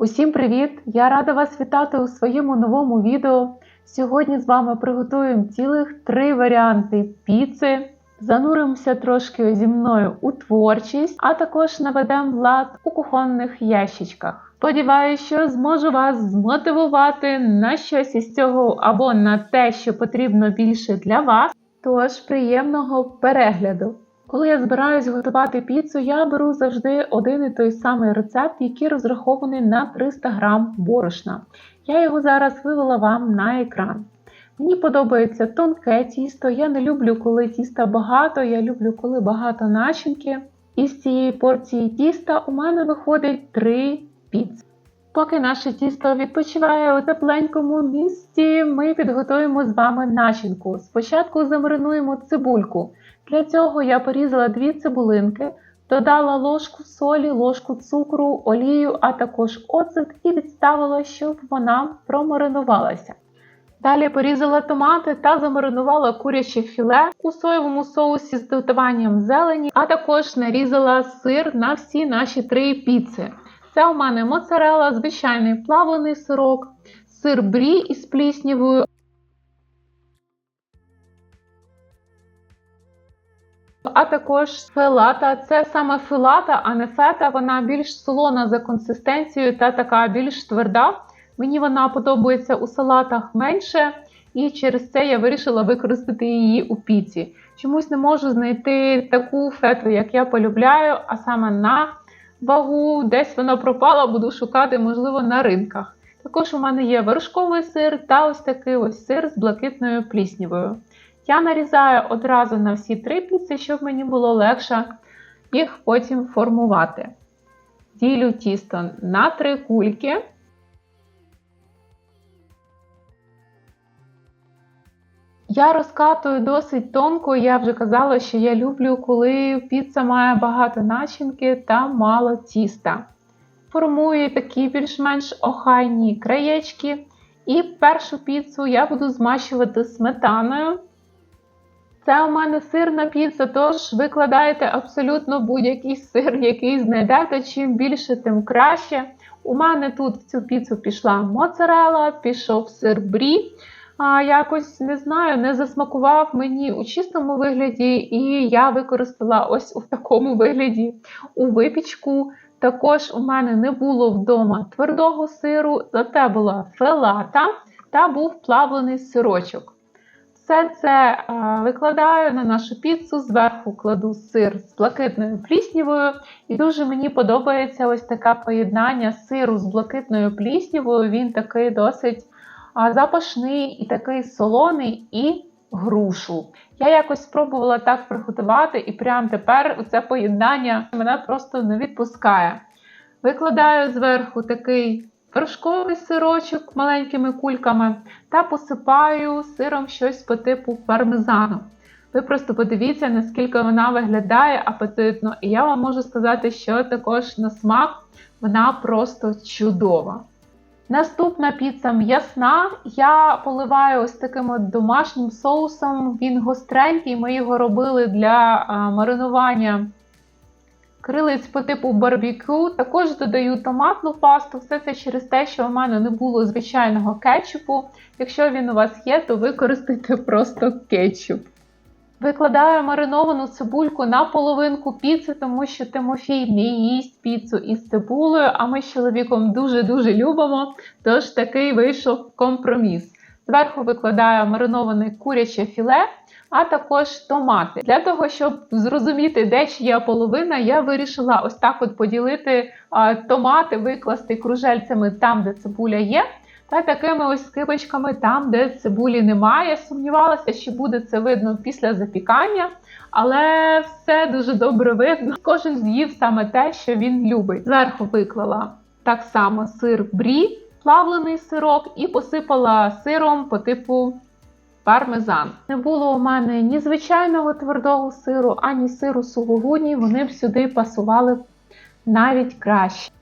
Усім привіт! Я рада вас вітати у своєму новому відео. Сьогодні з вами приготуємо цілих три варіанти піци. Зануримося трошки зі мною у творчість, а також наведемо лад у кухонних ящичках. Сподіваюся, що зможу вас змотивувати на щось із цього або на те, що потрібно більше для вас. Тож приємного перегляду! Коли я збираюсь готувати піцу, я беру завжди один і той самий рецепт, який розрахований на 300 грам борошна. Я його зараз вивела вам на екран. Мені подобається тонке тісто. Я не люблю, коли тіста багато, я люблю, коли багато начинки. Із цієї порції тіста у мене виходить 3 піци. Поки наше тісто відпочиває у тепленькому місці, ми підготуємо з вами начинку. Спочатку замаринуємо цибульку. Для цього я порізала дві цибулинки, додала ложку солі, ложку цукру, олію, а також оцет і відставила, щоб вона промаринувалася. Далі порізала томати та замаринувала куряче філе у соєвому соусі з додаванням зелені, а також нарізала сир на всі наші три піци. Це у мене моцарела, звичайний плавлений сирок, сир брі із пліснявою, а також фелата. Це саме фелата, а не фета. Вона більш солона за консистенцією та така більш тверда. Мені вона подобається у салатах менше, і через це я вирішила використати її у піці. Чомусь не можу знайти таку фету, як я полюбляю, а саме на вагу, десь вона пропала, буду шукати, можливо, на ринках. Також у мене є вершковий сир та ось такий ось сир з блакитною пліснівою. Я нарізаю одразу на всі три піци, щоб мені було легше їх потім формувати. Ділю тісто на три кульки. Я розкатую досить тонко, я вже казала, що я люблю, коли піца має багато начинки та мало тіста. Формую такі більш-менш охайні краєчки. І першу піцу я буду змащувати сметаною. Це у мене сирна піца, тож викладаєте абсолютно будь-який сир, який знайдете. Чим більше, тим краще. У мене тут в цю піцу пішла моцарела, пішов сир брі. А якось не знаю, не засмакував мені у чистому вигляді, і я використала ось у такому вигляді у випічку. Також у мене не було вдома твердого сиру, зате була фелата та був плавлений сирочок. Все це викладаю на нашу піцу, зверху кладу сир з блакитною пліснявою. І дуже мені подобається ось таке поєднання сиру з блакитною пліснявою. Він такий досить запашний і такий солоний і грушу. Я якось спробувала так приготувати, і прямо тепер це поєднання мене просто не відпускає. Викладаю зверху такий вершковий сирочок маленькими кульками та посипаю сиром щось по типу пармезану. Ви просто подивіться, наскільки вона виглядає апетитно, і я вам можу сказати, що також на смак вона просто чудова. Наступна піца м'ясна. Я поливаю ось таким от домашнім соусом. Він гостренький, ми його робили для маринування крилиць по типу барбекю. Також додаю томатну пасту. Все це через те, що у мене не було звичайного кетчупу. Якщо він у вас є, то використайте просто кетчуп. Викладаю мариновану цибульку на половинку піци, тому що Тимофій не їсть піцу із цибулею, а ми з чоловіком дуже-дуже любимо. Тож такий вийшов компроміс. Зверху викладаю мариноване куряче філе, а також томати. Для того, щоб зрозуміти, де чия половина, я вирішила ось так от поділити томати, викласти кружельцями там, де цибуля є. Та такими ось скибочками там, де цибулі немає. Сумнівалася, що буде це видно після запікання, але все дуже добре видно. Кожен з'їв саме те, що він любить. Зверху виклала так само сир брі, плавлений сирок, і посипала сиром по типу пармезан. Не було у мене ні звичайного твердого сиру, ані сиру сулугуні, вони б сюди пасували навіть краще.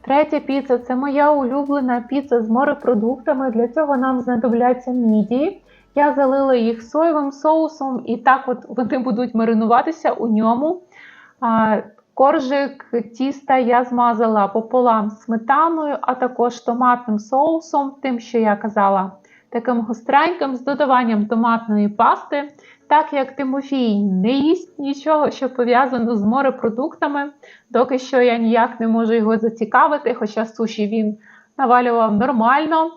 Третя піца це моя улюблена піца з морепродуктами. Для цього нам знадобляться мідії. Я залила їх соєвим соусом, і так от вони будуть маринуватися у ньому. Коржик тіста я змазала пополам сметаною, а також томатним соусом, тим, що я казала, таким гостреньким з додаванням томатної пасти. Так як Тимофій не їсть нічого, що пов'язано з морепродуктами, доки що я ніяк не можу його зацікавити, хоча суші він навалював нормально.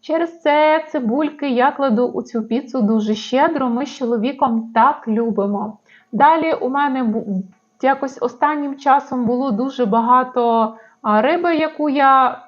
Через це цибульки я кладу у цю піцу дуже щедро, ми з чоловіком так любимо. Далі у мене якось останнім часом було дуже багато риби, яку я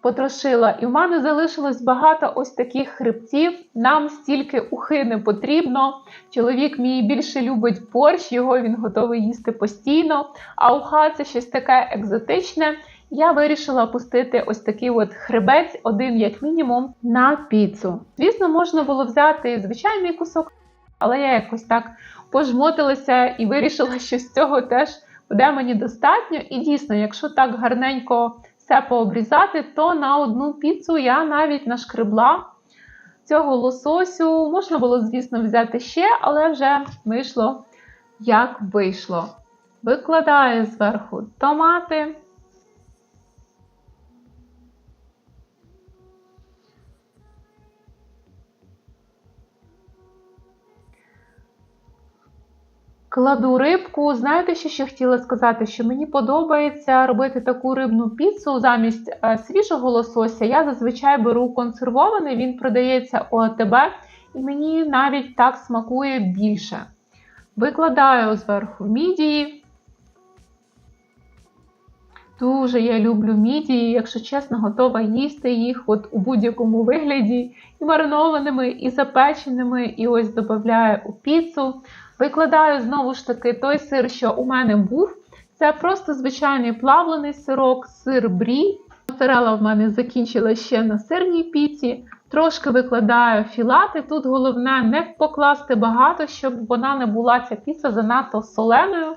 потрошила, і в мене залишилось багато ось таких хребців. Нам стільки ухи не потрібно. Чоловік мій більше любить борщ, його він готовий їсти постійно. А уха це щось таке екзотичне. Я вирішила пустити ось такий от хребець, один як мінімум, на піцу. Звісно, можна було взяти звичайний кусок, але я якось так пожмотилася і вирішила, що з цього теж буде мені достатньо. І дійсно, якщо так гарненько все пообрізати, то на одну піцу я навіть нашкребла цього лососю. Можна було, звісно, взяти ще, але вже вийшло як вийшло. Викладаю зверху томати. Кладу рибку. Знаєте, що ще хотіла сказати? Що мені подобається робити таку рибну піцу замість е, свіжого лосося. Я зазвичай беру консервований, він продається у АТБ, і мені навіть так смакує більше. Викладаю зверху мідії. Дуже я люблю мідії, якщо чесно, готова їсти їх от у будь-якому вигляді, і маринованими, і запеченими, і ось додаю у піцу. Викладаю знову ж таки той сир, що у мене був. Це просто звичайний плавлений сирок, сир брі. Моцарела в мене закінчила ще на сирній піці. Трошки викладаю філати. Тут головне не покласти багато, щоб вона не була ця піца занадто соленою.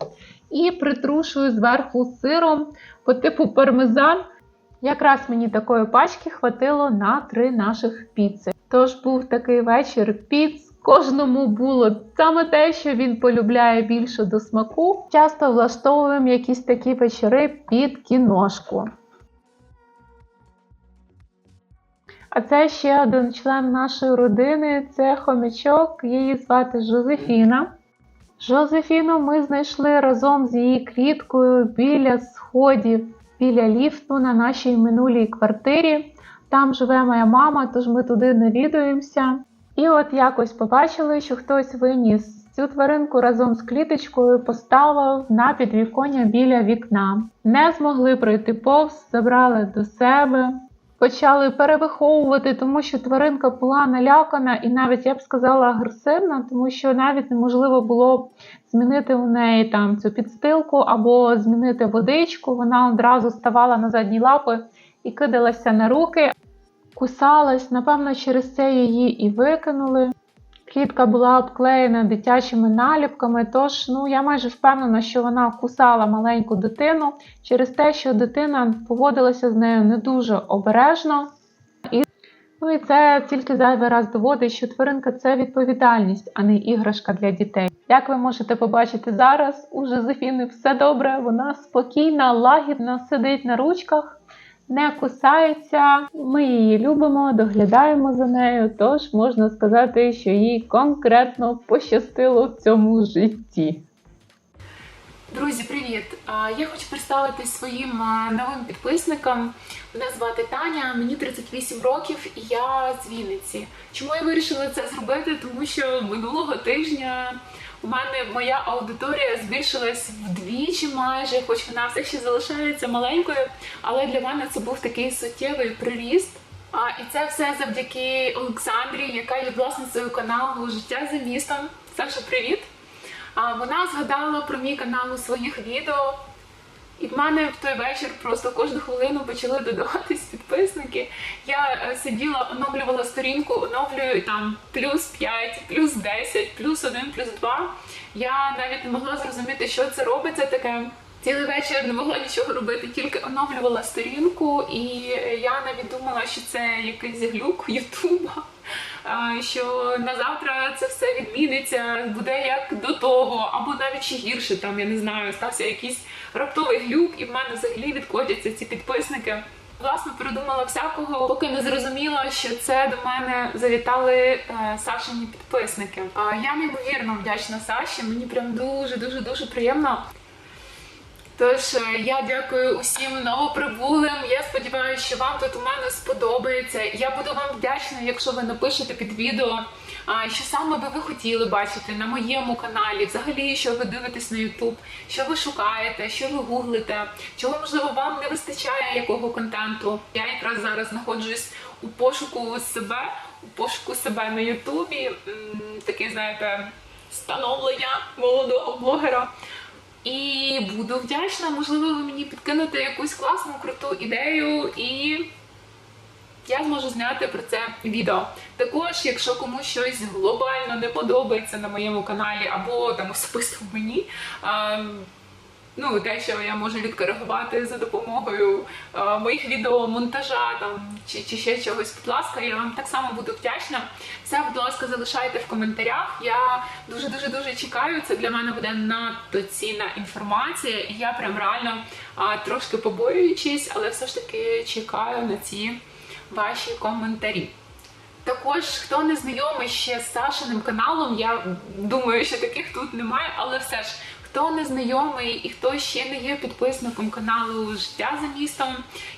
І притрушую зверху сиром по типу пармезан. Якраз мені такої пачки хватило на три наших піци. Тож був такий вечір піц. Кожному було саме те, що він полюбляє більше до смаку. Часто влаштовуємо якісь такі вечори під кіношку. А це ще один член нашої родини це хомячок, її звати Жозефіна. Жозефіну ми знайшли разом з її кліткою біля сходів, біля ліфту на нашій минулій квартирі. Там живе моя мама, тож ми туди навідуємося. І от якось побачили, що хтось виніс цю тваринку разом з кліточкою, поставив на підвіконня біля вікна. Не змогли пройти повз, забрали до себе. Почали перевиховувати, тому що тваринка була налякана і навіть я б сказала агресивна, тому що навіть неможливо було змінити у неї там цю підстилку або змінити водичку. Вона одразу ставала на задні лапи і кидалася на руки, кусалась. Напевно, через це її і викинули. Клітка була обклеєна дитячими наліпками, тож ну я майже впевнена, що вона кусала маленьку дитину через те, що дитина поводилася з нею не дуже обережно. І, ну і це тільки зайвий раз доводить, що тваринка це відповідальність, а не іграшка для дітей. Як ви можете побачити зараз, у Жозефіни все добре, вона спокійна, лагідна, сидить на ручках не кусається. Ми її любимо, доглядаємо за нею, тож можна сказати, що їй конкретно пощастило в цьому житті. Друзі, привіт! Я хочу представити своїм новим підписникам. Мене звати Таня, мені 38 років і я з Вінниці. Чому я вирішила це зробити? Тому що минулого тижня у мене моя аудиторія збільшилась вдвічі майже, хоч вона все ще залишається маленькою, але для мене це був такий суттєвий приріст. А, і це все завдяки Олександрі, яка є власницею каналу Життя за містом. Саша, привіт! А вона згадала про мій канал у своїх відео. І в мене в той вечір просто кожну хвилину почали додаватись підписники. Я е, сиділа, оновлювала сторінку, оновлюю там плюс 5, плюс 10, плюс 1, плюс 2. Я навіть не могла зрозуміти, що це робиться таке. Цілий вечір не могла нічого робити, тільки оновлювала сторінку, і я навіть думала, що це якийсь глюк Ютуба. Що на завтра це все відміниться, буде як до того, або навіть ще гірше, там я не знаю, стався якийсь раптовий глюк, і в мене взагалі відходяться ці підписники. Власне, передумала всякого, поки не зрозуміла, що це до мене завітали е, Сашині підписники. А я неймовірно вдячна Саші. Мені прям дуже дуже дуже приємно. Тож е, я дякую усім новоприбулим. Я сподіваюся, що вам тут у мене сподобається. Я буду вам вдячна, якщо ви напишете під відео, що саме би ви хотіли бачити на моєму каналі, взагалі, що ви дивитесь на YouTube, що ви шукаєте, що ви гуглите, чого можливо вам не вистачає якого контенту. Я якраз зараз знаходжусь у пошуку себе, у пошуку себе на Ютубі. Такий, знаєте, становлення молодого блогера. І буду вдячна, можливо, ви мені підкинете якусь класну, круту ідею, і я зможу зняти про це відео. Також, якщо комусь щось глобально не подобається на моєму каналі, або там особисто мені. Ну, те, що я можу відкоригувати за допомогою е, моїх відео, монтажа там чи, чи ще чогось, будь ласка, я вам так само буду вдячна. Все, будь ласка, залишайте в коментарях. Я дуже дуже дуже чекаю. Це для мене буде надто цінна інформація, і я прям реально а, трошки побоюючись, але все ж таки чекаю на ці ваші коментарі. Також, хто не знайомий ще з Сашиним каналом, я думаю, що таких тут немає, але все ж. Хто не знайомий і хто ще не є підписником каналу Життя за містом,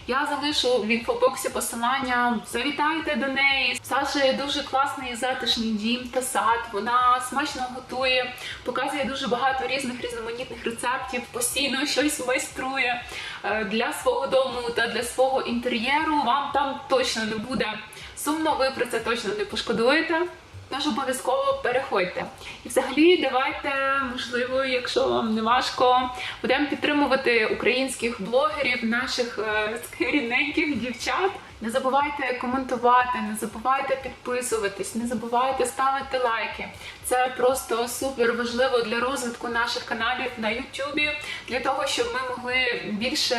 я залишу в інфобоксі посилання. Завітайте до неї. Саша дуже класний затишний дім та сад. Вона смачно готує, показує дуже багато різних різноманітних рецептів, постійно щось майструє е, для свого дому та для свого інтер'єру. Вам там точно не буде сумно, ви про це точно не пошкодуєте. Тож обов'язково переходьте. І взагалі, давайте, можливо, якщо вам не важко, будемо підтримувати українських блогерів, наших е, рідненьких дівчат. Не забувайте коментувати, не забувайте підписуватись, не забувайте ставити лайки. Це просто супер важливо для розвитку наших каналів на Ютубі, для того, щоб ми могли більше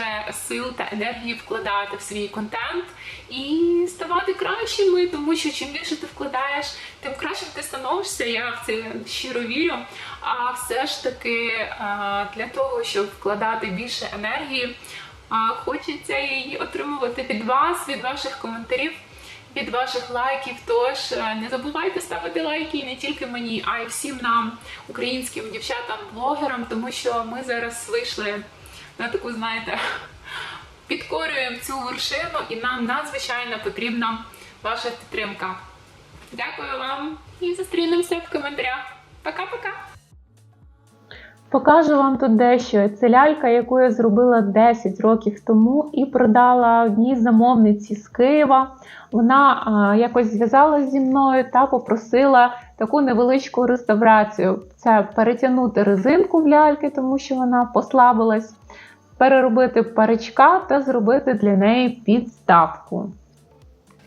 сил та енергії вкладати в свій контент і ставати кращими, тому що чим більше ти вкладаєш, тим кращим ти становишся. Я в це щиро вірю. А все ж таки для того, щоб вкладати більше енергії, хочеться її отримувати від вас, від ваших коментарів. Від ваших лайків, тож е, не забувайте ставити лайки не тільки мені, а й всім нам, українським дівчатам-блогерам, тому що ми зараз вийшли на таку, знаєте, підкорюємо цю вершину, і нам надзвичайно потрібна ваша підтримка. Дякую вам і зустрінемося в коментарях. Пока-пока! Покажу вам тут дещо. Це лялька, яку я зробила 10 років тому і продала одній замовниці з Києва. Вона а, якось зв'язалася зі мною та попросила таку невеличку реставрацію. Це перетягнути резинку в ляльки, тому що вона послабилась, переробити паричка та зробити для неї підставку.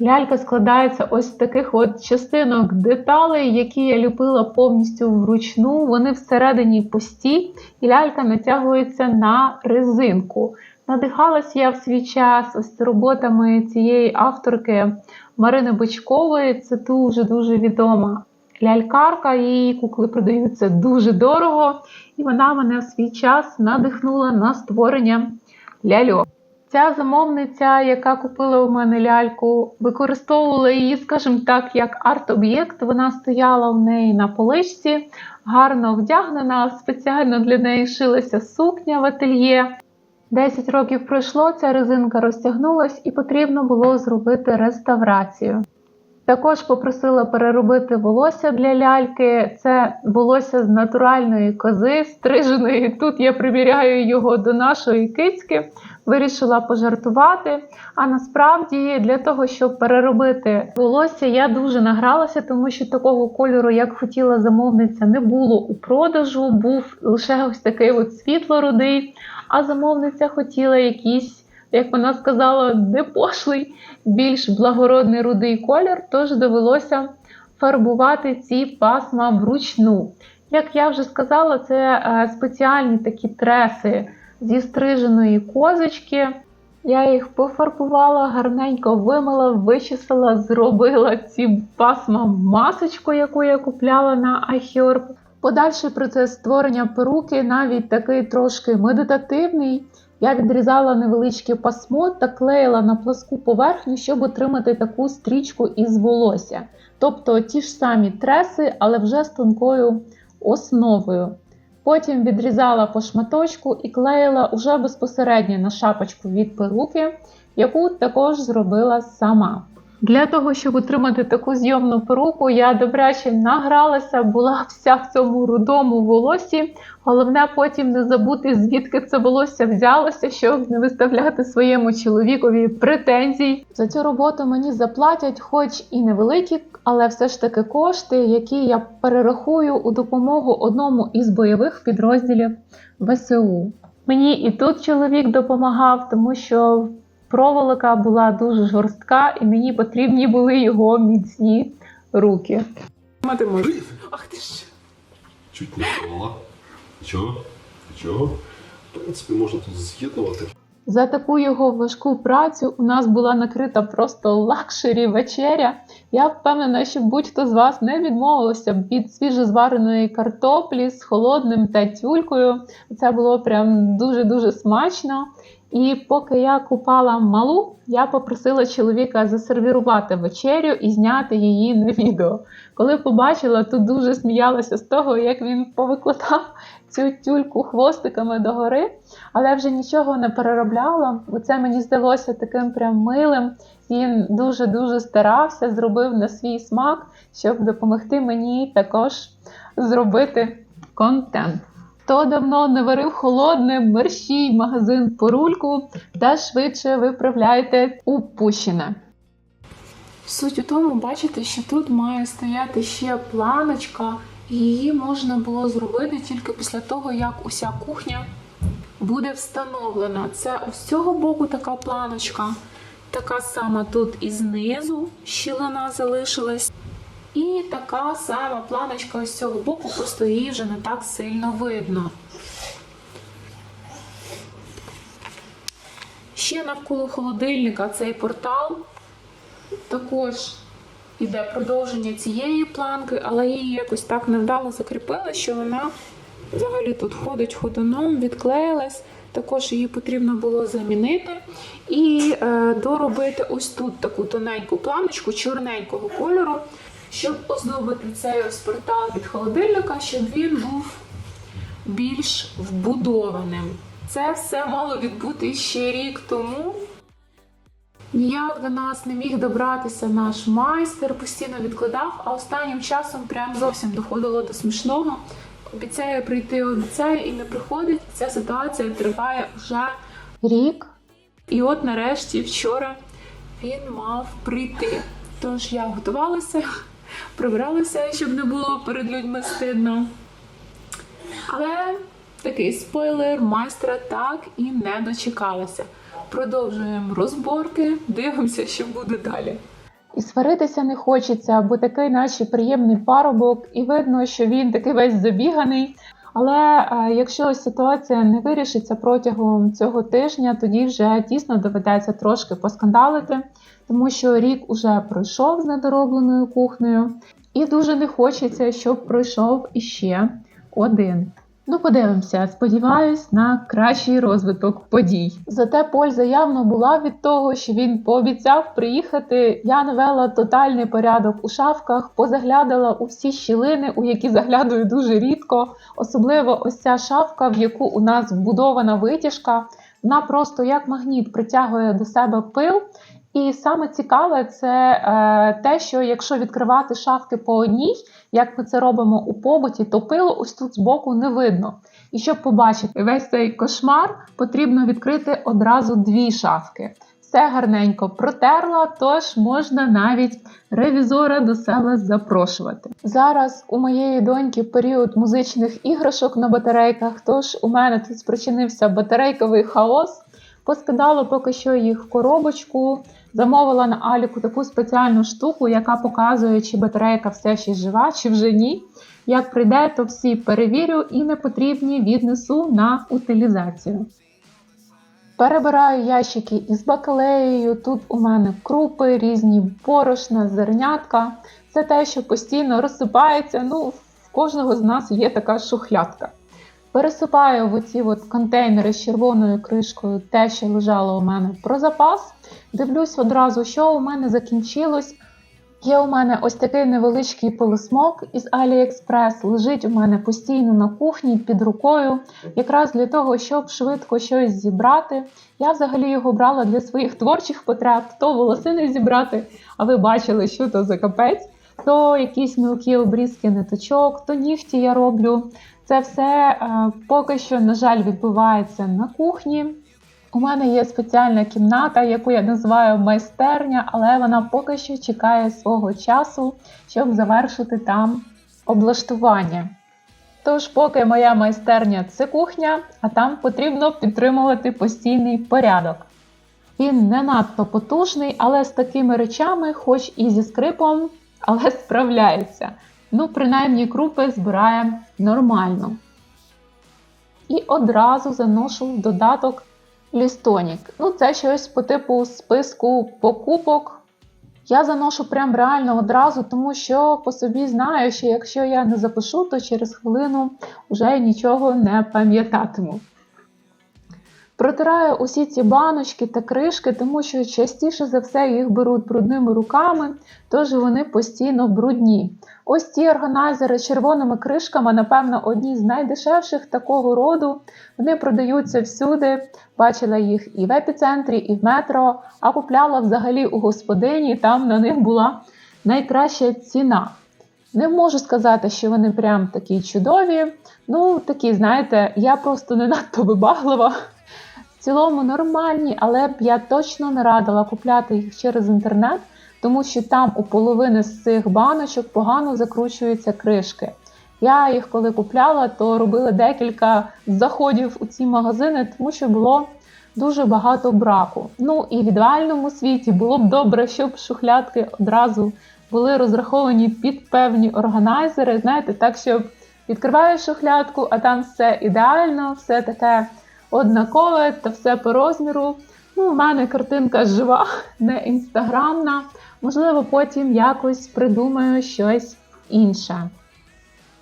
Лялька складається ось з таких от частинок деталей, які я ліпила повністю вручну. Вони всередині пусті, і лялька натягується на резинку. Надихалась я в свій час ось роботами цієї авторки Марини Бочкової. Це дуже-дуже відома лялькарка. Її кукли продаються дуже дорого, і вона мене в свій час надихнула на створення ляльок. Ця замовниця, яка купила у мене ляльку, використовувала її, скажімо так, як арт-об'єкт. Вона стояла в неї на поличці, гарно вдягнена, спеціально для неї шилася сукня в ательє. 10 років пройшло, ця резинка розтягнулась і потрібно було зробити реставрацію. Також попросила переробити волосся для ляльки. Це волосся з натуральної кози, стриженої. Тут я приміряю його до нашої кицьки. Вирішила пожартувати. А насправді для того, щоб переробити волосся, я дуже награлася, тому що такого кольору, як хотіла замовниця, не було у продажу. Був лише ось такий от світло-рудий. А замовниця хотіла якийсь, як вона сказала, не пошлий, більш благородний рудий колір, тож довелося фарбувати ці пасма вручну. Як я вже сказала, це е, спеціальні такі треси зі стриженої козочки. Я їх пофарбувала, гарненько вимила, вичесала, зробила ці пасма масочку, яку я купляла на iHerb. Подальший процес створення перуки навіть такий трошки медитативний. Я відрізала невеличке пасмо та клеїла на пласку поверхню, щоб отримати таку стрічку із волосся. Тобто ті ж самі треси, але вже з тонкою основою. Потім відрізала по шматочку і клеїла уже безпосередньо на шапочку від перуки, яку також зробила сама. Для того, щоб отримати таку зйомну перуку, я добряче награлася, була вся в цьому рудому волосі. Головне потім не забути, звідки це волосся взялося, щоб не виставляти своєму чоловікові претензій. За цю роботу мені заплатять, хоч і невеликі, але все ж таки кошти, які я перерахую у допомогу одному із бойових підрозділів ВСУ. Мені і тут чоловік допомагав, тому що проволока була дуже жорстка, і мені потрібні були його міцні руки. Мати. Привіт! Ах ти ж. Чуть не впала. Нічого, нічого. В принципі, можна тут з'єднувати. За таку його важку працю у нас була накрита просто лакшері вечеря. Я впевнена, що будь-хто з вас не відмовився б від свіжозвареної картоплі з холодним та тюлькою. Це було прям дуже-дуже смачно. І поки я купала малу, я попросила чоловіка засервірувати вечерю і зняти її на відео. Коли побачила, то дуже сміялася з того, як він повикладав цю тюльку хвостиками догори, але вже нічого не переробляла, бо це мені здалося таким прям милим. Він дуже-дуже старався, зробив на свій смак, щоб допомогти мені також зробити контент. Хто давно не варив холодне, мерщій магазин по рульку та швидше виправляйте упущене. Суть у тому, бачите, що тут має стояти ще планочка, і її можна було зробити тільки після того, як уся кухня буде встановлена. Це з цього боку така планочка, така сама тут і знизу щілина залишилась. І така сама планочка з цього боку, просто її вже не так сильно видно. Ще навколо холодильника цей портал також іде продовження цієї планки, але її якось так невдало закріпили, що вона взагалі тут ходить ходуном, відклеїлась. Також її потрібно було замінити і е, доробити ось тут таку тоненьку планочку чорненького кольору, щоб оздобити цей ось портал від холодильника, щоб він був більш вбудованим. Це все мало відбути ще рік тому. Ніяк до нас не міг добратися наш майстер, постійно відкладав, а останнім часом прям зовсім доходило до смішного. Обіцяє прийти, обіцяє і не приходить. Ця ситуація триває вже. Рік І от нарешті вчора він мав прийти. Тож я готувалася, прибралася, щоб не було перед людьми стидно. Але такий спойлер, майстра так і не дочекалася. Продовжуємо розборки, дивимося, що буде далі. І сваритися не хочеться, бо такий наче приємний парубок, і видно, що він такий весь забіганий. Але е, якщо ситуація не вирішиться протягом цього тижня, тоді вже дійсно доведеться трошки поскандалити, тому що рік уже пройшов з недоробленою кухнею, і дуже не хочеться, щоб пройшов іще один. Ну, подивимося, сподіваюсь на кращий розвиток подій. Зате польза явно була від того, що він пообіцяв приїхати. Я навела тотальний порядок у шафках, позаглядала у всі щілини, у які заглядаю дуже рідко. Особливо ось ця шафка, в яку у нас вбудована витяжка. Вона просто як магніт притягує до себе пил. І саме цікаве це е, те, що якщо відкривати шафки по одній, як ми це робимо у побуті, то пилу ось тут збоку не видно. І щоб побачити весь цей кошмар, потрібно відкрити одразу дві шафки. Все гарненько протерла, тож можна навіть ревізора до себе запрошувати. Зараз у моєї доньки період музичних іграшок на батарейках, тож у мене тут спричинився батарейковий хаос. Поскидала поки що їх в коробочку, замовила на Аліку таку спеціальну штуку, яка показує, чи батарейка все ще жива, чи вже ні. Як прийде, то всі перевірю і непотрібні віднесу на утилізацію. Перебираю ящики із бакалеєю. Тут у мене крупи, різні борошна, зернятка. Це те, що постійно розсипається. Ну, в кожного з нас є така шухлядка. Пересипаю в оці от контейнери з червоною кришкою те, що лежало у мене про запас. Дивлюсь одразу, що у мене закінчилось. Є у мене ось такий невеличкий пилосмок із AliExpress, лежить у мене постійно на кухні під рукою, якраз для того, щоб швидко щось зібрати. Я взагалі його брала для своїх творчих потреб, то волосини зібрати, а ви бачили, що то за капець, то якісь мілкі обрізки ниточок, то нігті я роблю. Це все е, поки що, на жаль, відбувається на кухні. У мене є спеціальна кімната, яку я називаю майстерня, але вона поки що чекає свого часу, щоб завершити там облаштування. Тож, поки моя майстерня це кухня, а там потрібно підтримувати постійний порядок. Він не надто потужний, але з такими речами, хоч і зі скрипом, але справляється. Ну, принаймні, крупи збирає нормально. І одразу заношу в додаток лістонік. Ну, це щось по типу списку покупок. Я заношу прям реально одразу, тому що по собі знаю, що якщо я не запишу, то через хвилину вже нічого не пам'ятатиму. Протираю усі ці баночки та кришки, тому що частіше за все їх беруть брудними руками, тож вони постійно брудні. Ось ці органайзери з червоними кришками, напевно, одні з найдешевших такого роду. Вони продаються всюди. Бачила їх і в епіцентрі, і в метро, а купляла взагалі у господині, там на них була найкраща ціна. Не можу сказати, що вони прям такі чудові. Ну, такі, знаєте, я просто не надто вибаглива. Цілому нормальні, але б я точно не радила купляти їх через інтернет, тому що там у половини з цих баночок погано закручуються кришки. Я їх коли купляла, то робила декілька заходів у ці магазини, тому що було дуже багато браку. Ну і в ідеальному світі було б добре, щоб шухлядки одразу були розраховані під певні органайзери. Знаєте, так, щоб відкриваєш шухлядку, а там все ідеально, все таке однакове та все по розміру. Ну, у мене картинка жива, не інстаграмна. Можливо, потім якось придумаю щось інше.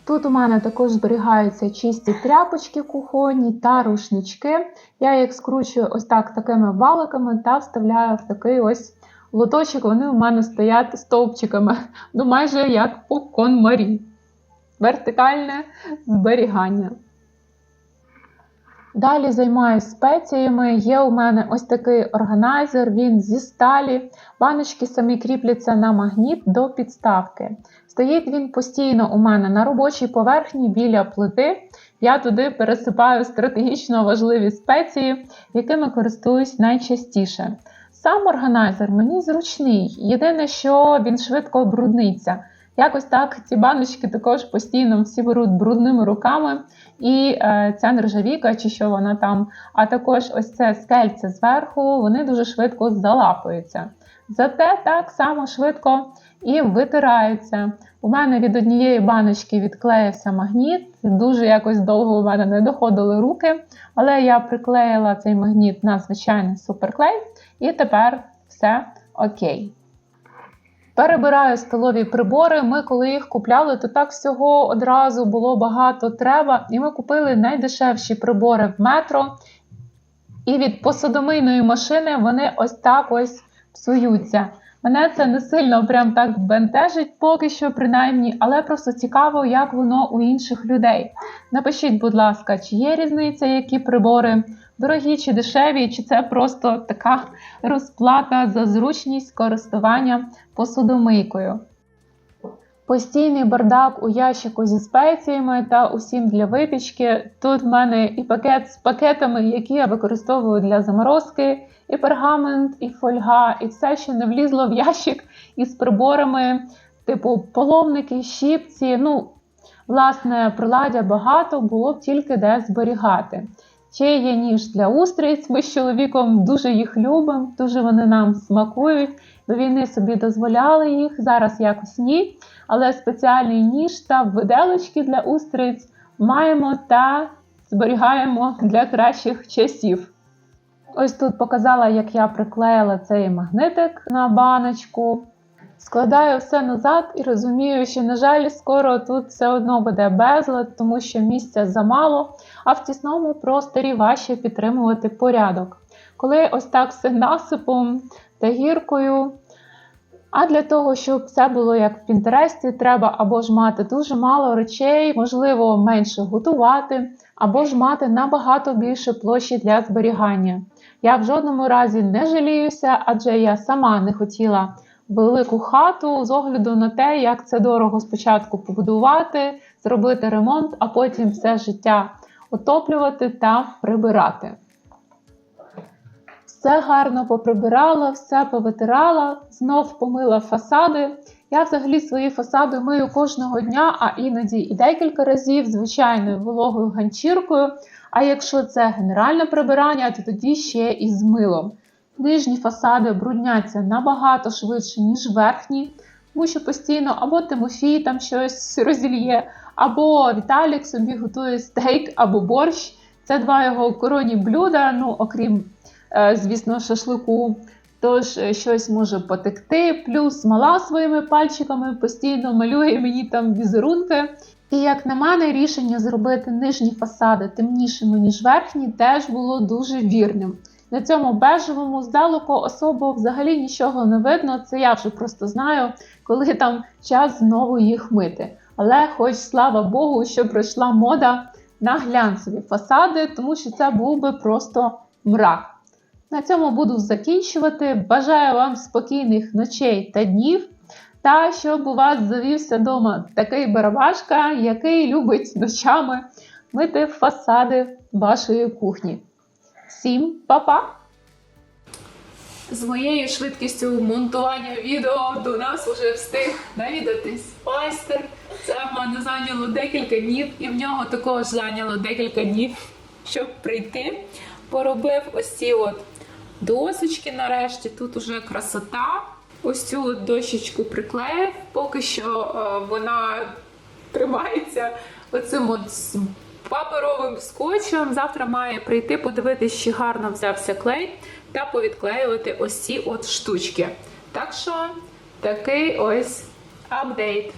Тут у мене також зберігаються чисті тряпочки кухонні та рушнички. Я їх скручую ось так такими валиками та вставляю в такий ось лоточок. Вони у мене стоять стовпчиками, ну майже як по конмарі. Вертикальне зберігання. Далі займаюся спеціями. Є у мене ось такий органайзер, він зі сталі. Баночки самі кріпляться на магніт до підставки. Стоїть він постійно у мене на робочій поверхні біля плити. Я туди пересипаю стратегічно важливі спеції, якими користуюсь найчастіше. Сам органайзер мені зручний. Єдине, що він швидко обрудниться. Якось так ці баночки також постійно всі беруть брудними руками. І е, ця нержавіка, чи що вона там, а також ось це скельце зверху, вони дуже швидко залапуються. Зате так само швидко і витираються. У мене від однієї баночки відклеївся магніт, дуже якось довго у мене не доходили руки, але я приклеїла цей магніт на звичайний суперклей, і тепер все окей. Перебираю столові прибори. Ми, коли їх купляли, то так всього одразу було багато треба. І ми купили найдешевші прибори в метро. І від посудомийної машини вони ось так ось псуються. Мене це не сильно прям так бентежить, поки що, принаймні, але просто цікаво, як воно у інших людей. Напишіть, будь ласка, чи є різниця, які прибори дорогі чи дешеві, чи це просто така розплата за зручність користування посудомийкою. Постійний бардак у ящику зі спеціями та усім для випічки. Тут в мене і пакет з пакетами, які я використовую для заморозки, і пергамент, і фольга, і все, що не влізло в ящик із приборами, типу половники, щіпці. Ну, власне, приладдя багато, було б тільки де зберігати. Ще є ніж для устриць. Ми з чоловіком дуже їх любимо, дуже вони нам смакують. До війни собі дозволяли їх, зараз якось ні. Але спеціальний ніж та виделочки для устриць маємо та зберігаємо для кращих часів. Ось тут показала, як я приклеїла цей магнитик на баночку. Складаю все назад і розумію, що, на жаль, скоро тут все одно буде безлад, тому що місця замало, а в тісному просторі важче підтримувати порядок. Коли ось так все насипом та гіркою. А для того, щоб все було як в Пінтересті, треба або ж мати дуже мало речей, можливо, менше готувати, або ж мати набагато більше площі для зберігання. Я в жодному разі не жаліюся, адже я сама не хотіла велику хату з огляду на те, як це дорого спочатку побудувати, зробити ремонт, а потім все життя отоплювати та прибирати. Все гарно поприбирала, все повитирала, знов помила фасади. Я взагалі свої фасади мию кожного дня, а іноді і декілька разів звичайною вологою ганчіркою. А якщо це генеральне прибирання, то тоді ще і з милом. Нижні фасади брудняться набагато швидше, ніж верхні, тому що постійно або Тимофій там щось розільє, або Віталік собі готує стейк або борщ. Це два його коронні блюда, ну окрім, е, звісно, шашлику. Тож е, щось може потекти, плюс мала своїми пальчиками постійно малює мені там візерунки. І як на мене, рішення зробити нижні фасади темнішими, ніж верхні, теж було дуже вірним. На цьому бежевому здалеку особо взагалі нічого не видно. Це я вже просто знаю, коли там час знову їх мити. Але, хоч слава Богу, що пройшла мода на глянцеві фасади, тому що це був би просто мрак. На цьому буду закінчувати. Бажаю вам спокійних ночей та днів. Та щоб у вас завівся вдома такий барабашка, який любить ночами мити фасади вашої кухні. Всім па-па! З моєю швидкістю монтування відео до нас вже встиг навідатись майстер. Це в мене зайняло декілька днів, і в нього також зайняло декілька днів, щоб прийти. Поробив ось ці от досочки нарешті. Тут уже красота. Ось цю дощечку приклеїв. Поки що е, вона тримається оцим от паперовим скотчем. Завтра має прийти, подивитись, чи гарно взявся клей, та повідклеювати ось ці от штучки. Так що такий ось апдейт.